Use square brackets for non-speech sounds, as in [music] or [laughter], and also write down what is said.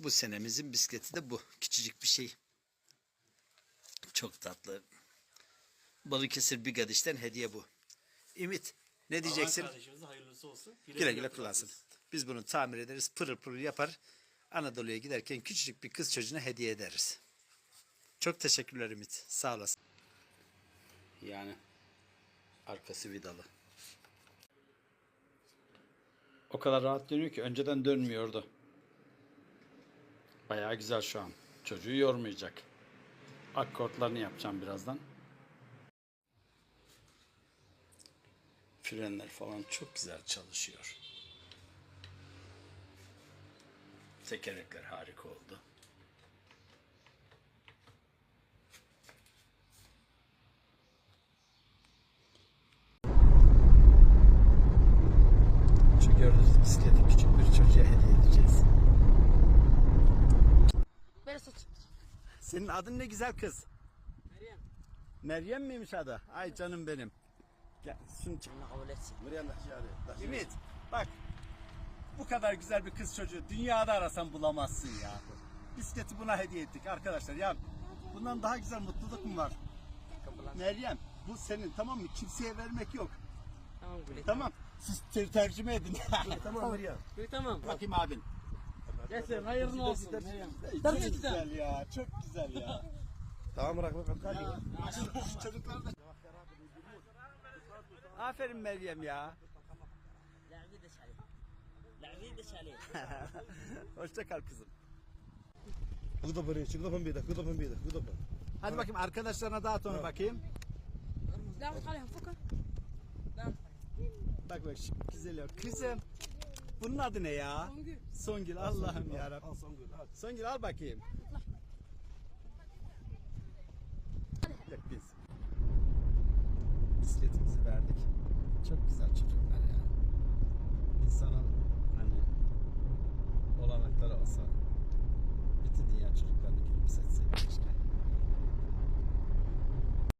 Bu senemizin bisikleti de bu. Küçücük bir şey. Çok tatlı. Balıkesir Bigadiş'ten hediye bu. Ümit ne diyeceksin? Alan kardeşimize hayırlısı olsun. Güle güle kullansın. Biz bunu tamir ederiz. Pırıl pırıl yapar. Anadolu'ya giderken küçücük bir kız çocuğuna hediye ederiz. Çok teşekkürler Ümit. Sağ olasın. Yani arkası vidalı. O kadar rahat dönüyor ki önceden dönmüyordu. Bayağı güzel şu an. Çocuğu yormayacak. Akkortlarını yapacağım birazdan. Frenler falan çok güzel çalışıyor. Tekerlekler harika oldu. Şu gördüğünüz bisikleti küçük bir çocuğa hediye edeceğiz. Senin adın ne güzel kız? Meryem. Meryem miymiş adı? Ay canım benim. Gel şunu çek. Allah kabul etsin. Ümit bak bu kadar güzel bir kız çocuğu dünyada arasan bulamazsın ya. Bisikleti buna hediye ettik arkadaşlar. Ya bundan daha güzel mutluluk mu var? Meryem bu senin tamam mı? Kimseye vermek yok. Tamam Gülü. Tamam. Siz ter- tercüme edin. [laughs] Tamam Meryem. Gülü tamam. Bakayım abin. Getir hayırlı olsun. Çok güzel ya. Çok güzel ya. Tamam bırak bakalım. [laughs] Çocuklar. Aferin Meryem ya. Lağvi de şali. Lağvi de şali. [laughs] Hoşça kal kızım. Kuda bari, kuda ben bir de, kuda bir de, kuda ben. Hadi bakayım arkadaşlarına dağıt onu bakayım. Devam kalayım, fukar. Bak bak, güzel ya. Kızım. Bunun adı ne ya? Songül. Songül. Allah'ım ya Al Songül al. Songül al bakayım. Yok biz. Bisikletimizi verdik. Çok güzel çocuklar ya. İnsanın